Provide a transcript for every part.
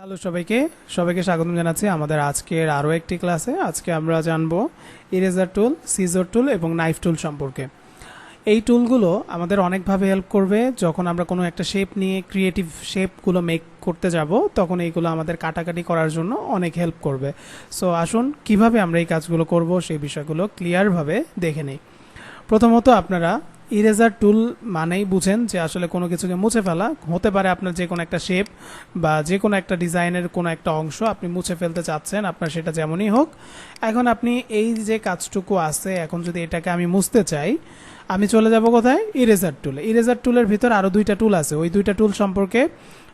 Hello সবাইকে। সবাইকে স্বাগতম জানাচ্ছি আমাদের আজকের আরও একটি ক্লাসে। আজকে আমরা জানব ইরেজার টুল সিজর টুল এবং নাইফ টুল সম্পর্কে। এই টুলগুলো আমাদের অনেকভাবে হেল্প করবে। যখন আমরা কোনো একটা শেপ নিয়ে ক্রিয়েটিভ শেপগুলো মেক করতে যাব, তখন এইগুলো আমাদের কাটাকাটি করার জন্য অনেক হেল্প করবে। সো আসুন কীভাবে আমরা এই কাজগুলো করব সেই বিষয়গুলো ক্লিয়ারভাবে দেখে নিই। প্রথমত আপনারা ইরেজার টুল মানেই বুঝেন যে আসলে কোনো কিছুকে মুছে ফেলা। হতে পারে আপনার যে কোনো একটা শেপ বা যে কোনো একটা ডিজাইনের কোনো একটা অংশ আপনি মুছে ফেলতে চাচ্ছেন, আপনার সেটা যেমনই হোক। এখন আপনি এই যে কাজটুকু আছে, এখন যদি এটাকে আমি মুছতে চাই, আমি চলে যাব কোথায়? ইরেজার টুলে ইরেজার টুলের ভিতর আরও দুইটা টুল আছে। ওই দুইটা টুল সম্পর্কে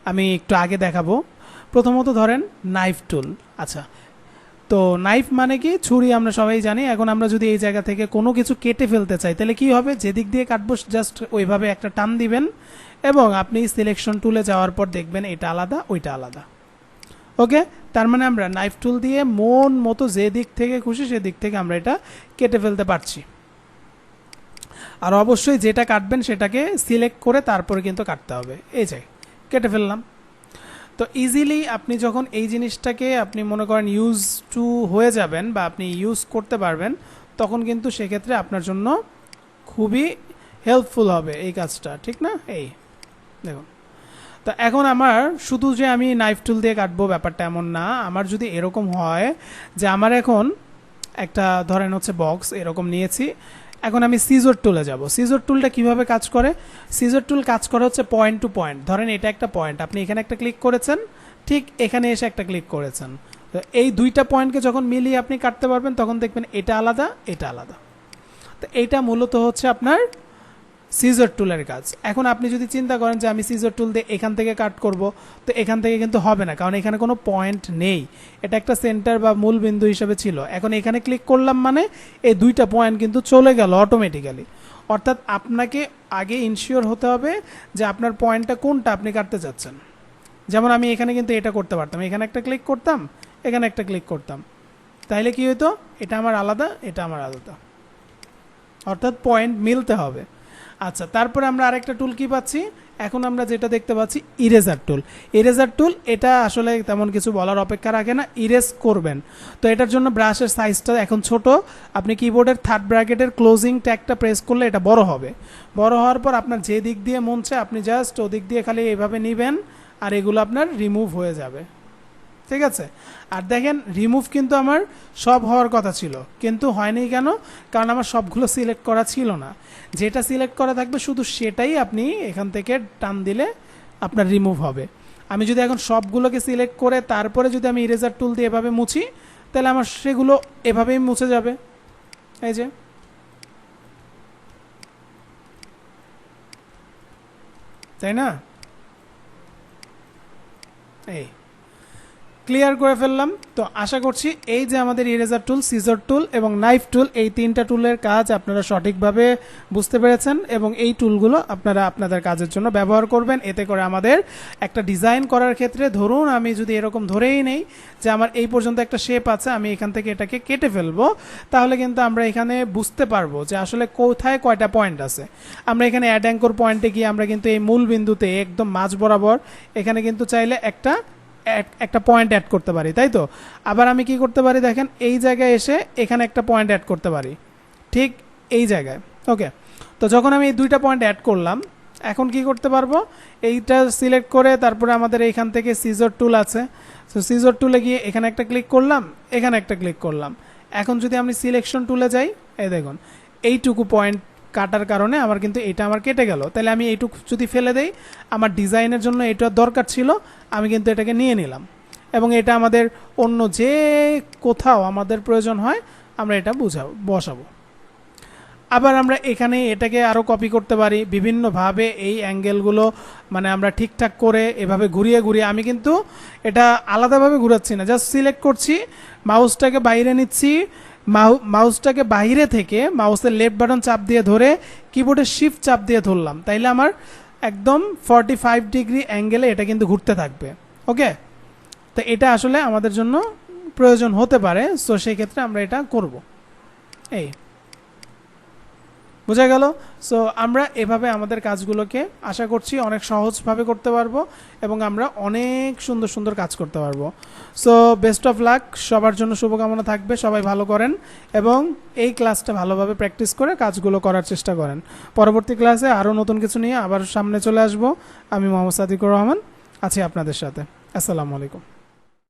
আমি একটু আগে দেখাবো। প্রথমত ধরেন নাইফ টুল আচ্ছা তো নাইফ মানে কি? ছুরি আমরা সবাই জানি। এখন আমরা যদি এই জায়গা থেকে কোনো কিছু কেটে ফেলতে চাই, তাহলে কি হবে? যেদিক দিয়ে কাটবো জাস্ট ওইভাবে একটা টান দিবেন এবং আপনি সিলেকশন টুলে যাওয়ার পর দেখবেন এটা আলাদা, ওইটা আলাদা। ওকে তার মানে আমরা নাইফ টুল দিয়ে মন মতো যে দিক থেকে খুশি সেদিক থেকে আমরা এটা কেটে ফেলতে পারছি। আর অবশ্যই যেটা কাটবেন সেটাকে সিলেক্ট করে তারপরে কিন্তু কাটতে হবে। এই যে, কেটে ফেললাম। তো ইজিলি আপনি যখন এই জিনিসটাকে আপনি মনে করেন ইউজ টু হয়ে যাবেন বা আপনি ইউজ করতে পারবেন, তখন কিন্তু সেক্ষেত্রে আপনার জন্য খুবই হেল্পফুল হবে এই কাজটা, ঠিক না? এই, দেখুন। তো এখন আমার শুধু যে আমি নাইফ টুল দিয়ে কাটবো ব্যাপারটা এমন না, আমার যদি এরকম হয় যে আমার এখন একটা, ধরেন হচ্ছে বক্স এরকম নিয়েছি এখন আমি সিজোর টুলে যাব। সিজোর টুলটা কীভাবে কাজ করে? সিজোর টুল কাজ করে হচ্ছে পয়েন্ট টু পয়েন্ট ধরেন এটা একটা পয়েন্ট আপনি এখানে একটা ক্লিক করেছেন, ঠিক এখানে এসে একটা ক্লিক করেছেন। তো এই দুইটা পয়েন্টকে যখন মিলিয়ে আপনি কাটতে পারবেন, তখন দেখবেন এটা আলাদা এটা আলাদা। তো এইটা মূলত হচ্ছে আপনার সিজর টুলের কাজ। এখন আপনি যদি চিন্তা করেন যে আমি সিজর টুল দিয়ে এখান থেকে কাট করব, তো এখান থেকে কিন্তু হবে না, কারণ এখানে কোনো পয়েন্ট নেই। এটা একটা সেন্টার বা মূল বিন্দু হিসেবে ছিল। এখন এখানে ক্লিক করলাম মানে এই দুইটা পয়েন্ট কিন্তু চলে গেল অটোমেটিক্যালি অর্থাৎ আপনাকে আগে ইনশিওর হতে হবে যে আপনার পয়েন্টটা কোনটা আপনি কাটতে চাচ্ছেন। যেমন আমি এখানে কিন্তু এটা করতে পারতাম। এখানে একটা ক্লিক করতাম, এখানে একটা ক্লিক করতাম। তাইলে কি হতো এটা আমার আলাদা, এটা আমার আলাদা। অর্থাৎ পয়েন্ট মিলতে হবে। আচ্ছা তারপরে আমরা আরেকটা টুল কি পাচ্ছি? এখন আমরা যেটা দেখতে পাচ্ছি ইরেজার টুল ইরেজার টুল এটা আসলে তেমন কিছু বলার অপেক্ষা রাখে না ইরেজ করবেন। তো এটার জন্য ব্রাশের সাইজটা এখন ছোট। আপনি কিবোর্ডের থার্ড ব্র্যাকেটের ক্লোজিং ট্যাগটা প্রেস করলে এটা বড় হবে। বড় হওয়ার পর আপনার যে দিক দিয়ে মনছে আপনি জাস্ট ওদিক দিয়ে খালি এইভাবে নেবেন, আর এগুলো আপনার রিমুভ হয়ে যাবে। ঠিক আছে? আর দেখেন রিমুভ কিন্তু আমার সব হওয়ার কথা ছিল। কিন্তু হয়নি কেন? কারণ আমার সবগুলো সিলেক্ট করা ছিল না। যেটা সিলেক্ট করা থাকবে, শুধু সেটাই আপনি এখান থেকে টান দিলে আপনার রিমুভ হবে। আমি যদি এখন সবগুলোকে সিলেক্ট করে তারপরে যদি আমি ইরেজার টুল দিয়ে এভাবে মুছি, তাহলে আমার সেগুলো এভাবেই মুছে যাবে। এই যে। তাই না? এই। ক্লিয়ার করে ফেললাম। তো আশা করছি এই যে আমাদের ইরেজার টুল সিজার টুল এবং নাইফ টুল এই তিনটা টুলের কাজ আপনারা সঠিকভাবে বুঝতে পেরেছেন এবং এই টুলগুলো আপনারা আপনাদের কাজের জন্য ব্যবহার করবেন। এতে করে আমাদের একটা ডিজাইন করার ক্ষেত্রে ধরুন আমি যদি এরকম ধরেই নেই যে আমার এই পর্যন্ত একটা শেপ আছে, আমি এখান থেকে এটাকে কেটে ফেলব, তাহলে কিন্তু আমরা এখানে বুঝতে পারব যে আসলে কোথায় কয়টা পয়েন্ট আছে। আমরা এখানে অ্যাড অ্যাঙ্কর পয়েন্টে গিয়ে আমরা কিন্তু এই মূল বিন্দুতে একদম মাঝ বরাবর এখানে কিন্তু চাইলে একটা এক- একটা পয়েন্ট অ্যাড করতে পারি, তাই তো? আবার আমি কি করতে পারি দেখেন, এই জায়গায় এসে এখানে একটা পয়েন্ট অ্যাড করতে পারি। ঠিক এই জায়গায় ওকে তো যখন আমি এই দুইটা পয়েন্ট অ্যাড করলাম, এখন কি করতে পারব? এইটা সিলেক্ট করে তারপরে আমাদের এইখান থেকে সিজর টুল আছে। তো সিজর টুলে গিয়ে এখানে একটা ক্লিক করলাম, এখানে একটা ক্লিক করলাম। এখন যদি আমি সিলেকশন টুলে যাই, এই দেখুন, এইটুকু পয়েন্ট কাটার কারণে আমার কিন্তু এটা আমার কেটে গেল। তাহলে আমি এইটুকু যদি ফেলে দেই, আমার ডিজাইনের জন্য এটা দরকার ছিল, আমি কিন্তু এটাকে নিয়ে নিলাম। এবং এটা আমাদের অন্য যে কোথাও আমাদের প্রয়োজন হয়, আমরা এটা বুঝাবো, বসাবো। আবার আমরা এখানে এটাকে আরও কপি করতে পারি, বিভিন্নভাবে এই অ্যাঙ্গেলগুলো মানে আমরা ঠিকঠাক করে এভাবে ঘুরিয়ে ঘুরিয়ে, আমি কিন্তু এটা আলাদাভাবে ঘুরাচ্ছি না জাস্ট সিলেক্ট করছি মাউসটাকে বাইরে নিচ্ছি মাউসটাকে বাহিরে থেকে মাউসের লেফট বাটন চাপ দিয়ে ধরে কিবোর্ডের শিফট চাপ দিয়ে ধরলাম। তাইলে আমার একদম ফর্টি ফাইভ ডিগ্রি অ্যাঙ্গেলে এটা কিন্তু ঘুরতে থাকবে। ওকে তো এটা আসলে আমাদের জন্য প্রয়োজন হতে পারে সো সেই ক্ষেত্রে আমরা এটা করব। এই। বোঝা গেল? সো আমরা এভাবে আমাদের কাজগুলোকে আশা করছি অনেক সহজভাবে করতে পারব এবং আমরা অনেক সুন্দর সুন্দর কাজ করতে পারব। সো বেস্ট অফ লাক সবার জন্য শুভকামনা থাকবে, সবাই ভালো করেন এবং এই ক্লাসটা ভালোভাবে প্র্যাকটিস করে কাজগুলো করার চেষ্টা করেন। পরবর্তী ক্লাসে আরও নতুন কিছু নিয়ে আবার সামনে চলে আসব। আমি মোহাম্মদ সাদিকুর রহমান, আছি আপনাদের সাথে। আসসালামু আলাইকুম।